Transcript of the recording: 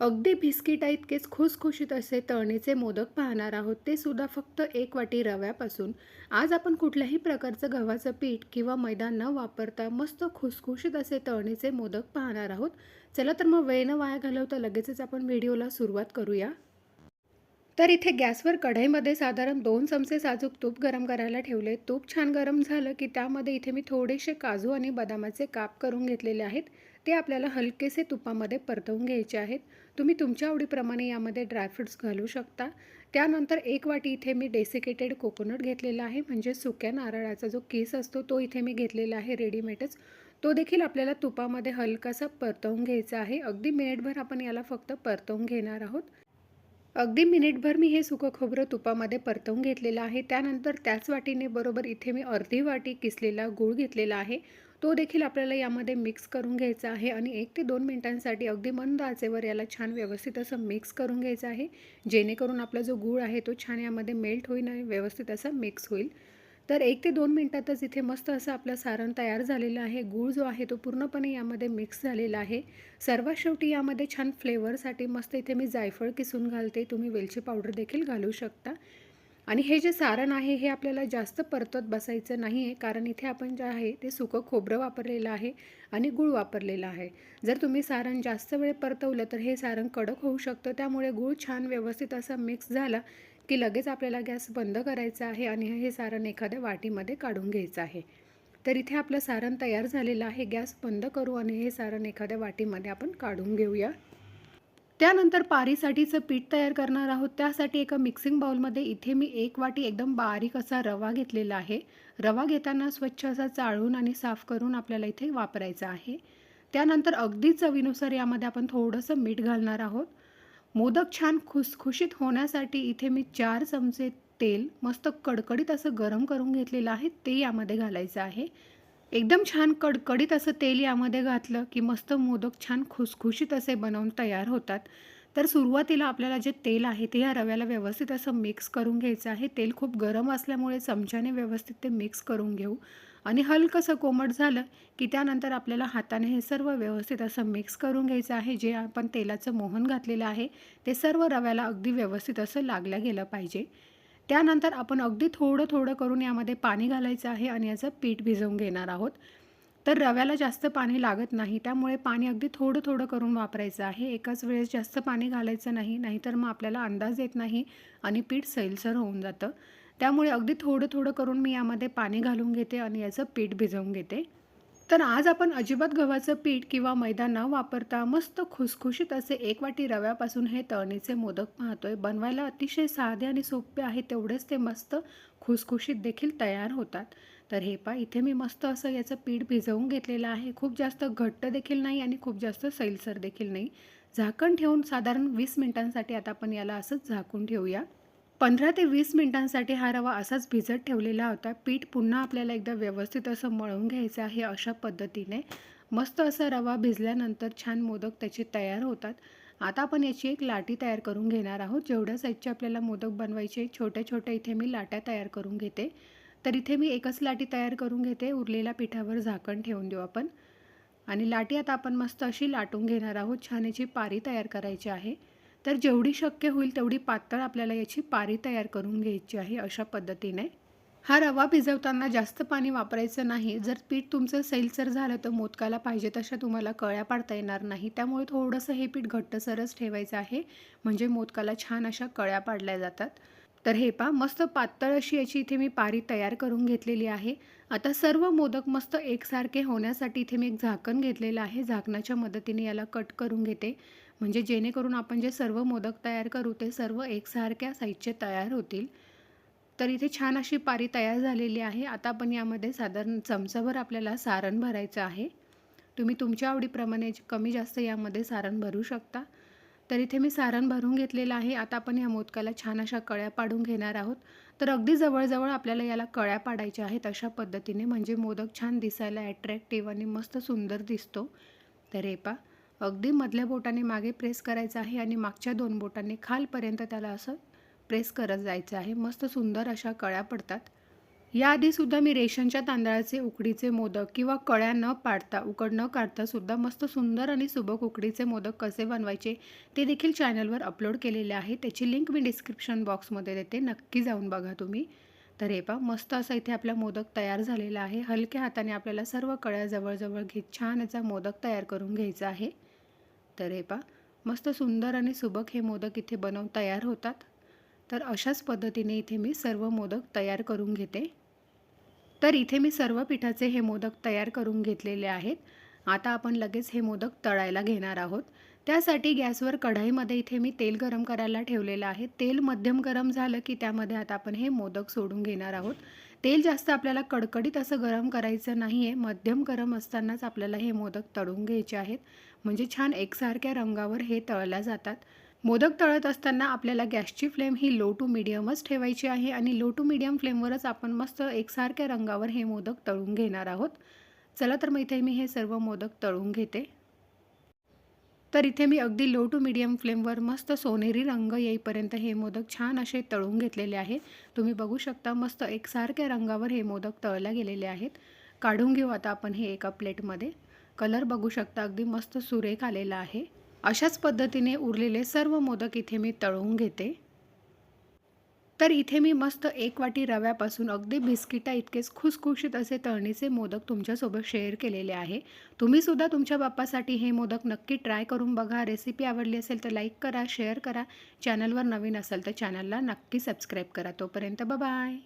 अगदी बिस्किटा इतकेच खुसखुशीत असे तळणीचे मोदक पाहणार आहोत ते सुद्धा फक्त एक वाटी रव्यापासून. आज आपण कुठल्याही प्रकारचं गव्हाचं पीठ किंवा मैदा न वापरता मस्त खुसखुशीत असे तळणीचे मोदक पाहणार आहोत. चला तर मग वेळ न वाया घालवता लगेचच आपण व्हिडिओला सुरुवात करूया. तर इथे गॅसवर कढईमध्ये साधारण दोन चमचे साजूक तूप गरम करायला ठेवले. तूप छान गरम झालं की त्यामध्ये इथे मी थोडेसे काजू आणि बदामाचे काप करून घेतलेले आहेत. ते आपल्याला हलकेसे तुपामध्ये परतवून घ्यायचे आहेत. तुम्ही तुमच्या आवडीप्रमाणे यामध्ये ड्रायफ्रुट्स घालू शकता. त्यानंतर एक वाटी इथे मी डेसिकेटेड कोकोनट घेतलेला आहे. म्हणजे सुक्या नारळाचा जो केस असतो तो इथे मी घेतलेला आहे रेडीमेडच. तो देखील आपल्याला तुपामध्ये हलकासा परतवून घ्यायचा आहे. अगदी मिनिटभर आपण याला फक्त परतवून घेणार आहोत. अगदी मिनिटभर मी हे सुकं खोबरं तुपामध्ये परतवून घेतलेलं आहे. त्यानंतर त्याच वाटीने बरोबर इथे मी अर्धी वाटी किसलेला गूळ घेतलेला आहे. तो देखील आपल्याला यामध्ये मिक्स करून घ्यायचा आहे आणि एक ते दोन मिनटांसाठी अगदी मंद आचेवर याला छान व्यवस्थित असं मिक्स करून घ्यायचं आहे. जेणेकरून आपला जो गूळ आहे तो छान यामध्ये मेल्ट होईल आणि व्यवस्थित असा मिक्स होईल. तर एक ते दोन मिनटातच इथे मस्त असं आपलं सारण तयार झालेलं आहे. गूळ जो आहे तो पूर्णपणे यामध्ये मिक्स झालेला आहे. सर्वात शेवटी यामध्ये छान फ्लेवरसाठी मस्त इथे मी जायफळ किसून घालते. तुम्ही वेलची पावडर देखील घालू शकता. आणि हे जे सारण आहे हे आपल्याला जास्त परतत बसायचं नाही आहे. कारण इथे आपण जे आहे ते सुकं खोबरं वापरलेलं आहे आणि गूळ वापरलेला आहे. जर तुम्ही सारण जास्त वेळ परतवलं तर हे सारण कडक होऊ शकतं. त्यामुळे गूळ छान व्यवस्थित असा मिक्स झाला की लगेच आपल्याला गॅस बंद करायचा आहे आणि हे सारण एखाद्या वाटीमध्ये काढून घ्यायचं आहे. तर इथे आपलं सारण तयार झालेलं आहे. गॅस बंद करू आणि हे सारण एखाद्या वाटीमध्ये आपण काढून घेऊया. त्यानंतर पारीसाठीचं पीठ तयार करणार आहोत. त्यासाठी एका मिक्सिंग बाउलमध्ये इथे मी एक वाटी एकदम बारीक असा रवा घेतलेला आहे. रवा घेताना स्वच्छ असा चाळून आणि साफ करून आपल्याला इथे वापरायचा आहे. त्यानंतर अगदी चवीनुसार यामध्ये आपण थोडंसं मीठ घालणार आहोत. मोदक छान खुसखुशीत होण्यासाठी इथे मी चार चमचे तेल मस्त कडकडीत असं गरम करून घेतलेलं आहे. ते यामध्ये घालायचं आहे. एकदम छान कडकडीत असं तेल यामध्ये घातलं की मस्त मोदक छान खुसखुशीत असे बनवून तयार होतात. तर सुरुवातीला आपल्याला जे तेल आहे ते या रव्याला व्यवस्थित असं मिक्स करून घ्यायचं आहे. तेल खूप गरम असल्यामुळे चमच्याने व्यवस्थित ते मिक्स करून घेऊ. आणि हलकंसं कोमट झालं की त्यानंतर आपल्याला हाताने हे सर्व व्यवस्थित असं मिक्स करून घ्यायचं आहे. जे आपण तेलाचं मोहन घातलेलं आहे ते सर्व रव्याला अगदी व्यवस्थित असं लागलं गेलं पाहिजे. त्यानंतर आपण अगदी थोडं थोडं करून यामध्ये पाणी घालायचं आहे आणि याचं पीठ भिजवून घेणार आहोत. तर रव्याला जास्त पाणी लागत नाही. त्यामुळे पाणी अगदी थोडं थोडं करून वापरायचं आहे. एकाच वेळेस जास्त पाणी घालायचं नाही नाहीतर मग आपल्याला अंदाज येत नाही आणि पीठ सैलसर होऊन जातं. त्यामुळे अगदी थोडं थोडं करून मी यामध्ये पाणी घालून घेते आणि याचं पीठ भिजवून घेते. तर आज आपण अजिबात गव्हाचं पीठ किंवा मैदा न वापरता मस्त खुसखुशीत असे एक वाटी रव्यापासून हे तळणीचे मोदक पाहतोय. बनवायला अतिशय साधे आणि सोपे आहे तेवढेच ते मस्त खुसखुशीत देखील तयार होतात. तर हे पा इथे मी मस्त असं याचं पीठ भिजवून घेतलेलं आहे. खूप जास्त घट्ट देखील नाही आणि खूप जास्त सैलसर देखील नाही. झाकण ठेवून साधारण वीस मिनिटांसाठी आता आपण याला असंच झाकून ठेवूया. पंधरा ते वीस मिनिटांसाठी हा रवा असाच भिजत ठेवलेला होता. पीठ पुन्हा आपल्याला एकदा व्यवस्थित असं मळून घ्यायचं आहे अशा पद्धतीने. मस्त असा रवा भिजल्यानंतर छान मोदक त्याचे तयार होतात. आता आपण याची एक लाटी तयार करून घेणार आहोत. जेवढ्या साईजचे आपल्याला मोदक बनवायचे छोट्या छोट्या इथे मी लाट्या तयार करून घेते. तर इथे मी एकच लाटी तयार करून घेते. उरलेल्या पिठावर झाकण ठेवून देऊ आपण. आणि लाटी आता आपण मस्त अशी लाटून घेणार आहोत. छान याची पारी तयार करायची आहे. तर जेवढी शक्य होईल तेवढी पातळ आपल्याला याची पारी तयार करून घ्यायची आहे अशा पद्धतीने. हा रवा भिजवताना जास्त पाणी वापरायचं नाही. जर पीठ तुमचं सैलसर झालं तर मोदकाला पाहिजे तशा तुम्हाला कळ्या पाडता येणार नाही. त्यामुळे थोडंसं हे पीठ घट्टसरच ठेवायचं आहे. म्हणजे मोदकाला छान अशा कळ्या पाडल्या जातात. तर हे पा मस्त पातळ अशी याची इथे मी पारी तयार करून घेतलेली आहे. आता सर्व मोदक मस्त एकसारखे होण्यासाठी इथे मी एक झाकण घेतलेलं आहे. झाकणाच्या मदतीने याला कट करून घेते. म्हणजे जेणेकरून आपण जे सर्व मोदक तयार करू ते सर्व एकसारख्या साईजचे तयार होतील. तर इथे छान अशी पारी तयार झालेली आहे. आता आपण यामध्ये साधारण चमचाभर आपल्याला सारण भरायचं आहे. तुम्ही तुमच्या आवडीप्रमाणे कमी जास्त यामध्ये सारण भरू शकता. तर इथे मी सारण भरून घेतलेलं आहे. आता आपण या मोदकाला छान अशा कळ्या पाडून घेणार आहोत. तर अगदी जवळजवळ आपल्याला याला कळ्या पाडायच्या आहेत अशा पद्धतीने. म्हणजे मोदक छान दिसायला ॲट्रॅक्टिव्ह आणि मस्त सुंदर दिसतो. तर हे पा अगदी मधल्या बोटाने मागे प्रेस करायचं आहे आणि मागच्या दोन बोटांनी खालपर्यंत त्याला असं प्रेस करत जायचं आहे. मस्त सुंदर अशा कळ्या पडतात. याआधीसुद्धा मी रेशनच्या तांदळाचे उकडीचे मोदक किंवा कळ्या न पाडता उकड न काढतासुद्धा मस्त सुंदर आणि सुबक उकडीचे मोदक कसे बनवायचे ते देखील चॅनलवर अपलोड केलेले आहे. त्याची लिंक मी डिस्क्रिप्शन बॉक्समध्ये देते. नक्की जाऊन बघा तुम्ही. तर हे पहा मस्त असा इथे आपला मोदक तयार झालेला आहे. हलक्या हाताने आपल्याला सर्व कळ्या जवळजवळ घेत छान याचा मोदक तयार करून घ्यायचा आहे. तर हे पहा. मस्त सुंदर आणि सुबक हे मोदक इथे बनवून तयार होतात. तर अशाच पद्धतीने इथे मी सर्व मोदक तयार करून घेते. तर इथे मी सर्व पिठाचे हे मोदक तयार करून घेतलेले आहेत. आता आपण लगेच हे मोदक तळायला घेणार आहोत. त्यासाठी गॅसवर कढाईमध्ये इथे मी तेल गरम करायला ठेवलेलं आहे. तेल मध्यम गरम झालं की त्यामध्ये आता आपण हे मोदक सोडून घेणार आहोत. तेल जास्त आपल्याला कडकडीत असं गरम करायचं नाही आहे मध्यम गरम असतानाच आपल्याला हे मोदक तळून घ्यायचे आहेत. म्हणजे छान एकसारख्या रंगावर हे तळल्या जातात. मोदक तळत असताना आपल्याला गॅसची फ्लेम ही लो टू मिडियमच ठेवायची आहे आणि लो टू मिडियम फ्लेमवरच आपण मस्त एकसारख्या रंगावर हे मोदक तळून घेणार आहोत. चला तर मग इथे मी हे सर्व मोदक तळून घेते. तर इथे मी अगदी लो टू मिडियम फ्लेमवर मस्त सोनेरी रंग येईपर्यंत हे मोदक छान असे तळून घेतलेले आहे तुम्ही बघू शकता मस्त एकसारख्या रंगावर हे मोदक तळल्या गेलेले आहेत. काढून घेऊ आता आपण हे एका प्लेटमध्ये. कलर बघू शकता. अगदी मस्त सुरेख आलेला आहे. अशाच पद्धतीने उरलेले सर्व मोदक इथे मी तळून घेते. तर इथे मी मस्त एक वाटी रव्यापासून अगदी बिस्किटा इतकेच खुसखुशीत असे तळणीचे मोदक तुमच्यासोबत शेअर केलेले आहे. तुम्हीसुद्धा तुमच्या बाप्पासाठी हे मोदक नक्की ट्राय करून बघा. रेसिपी आवडली असेल तर लाईक करा शेअर करा. चॅनलवर नवीन असेल तर चॅनलला नक्की सबस्क्राईब करा. तोपर्यंत बाय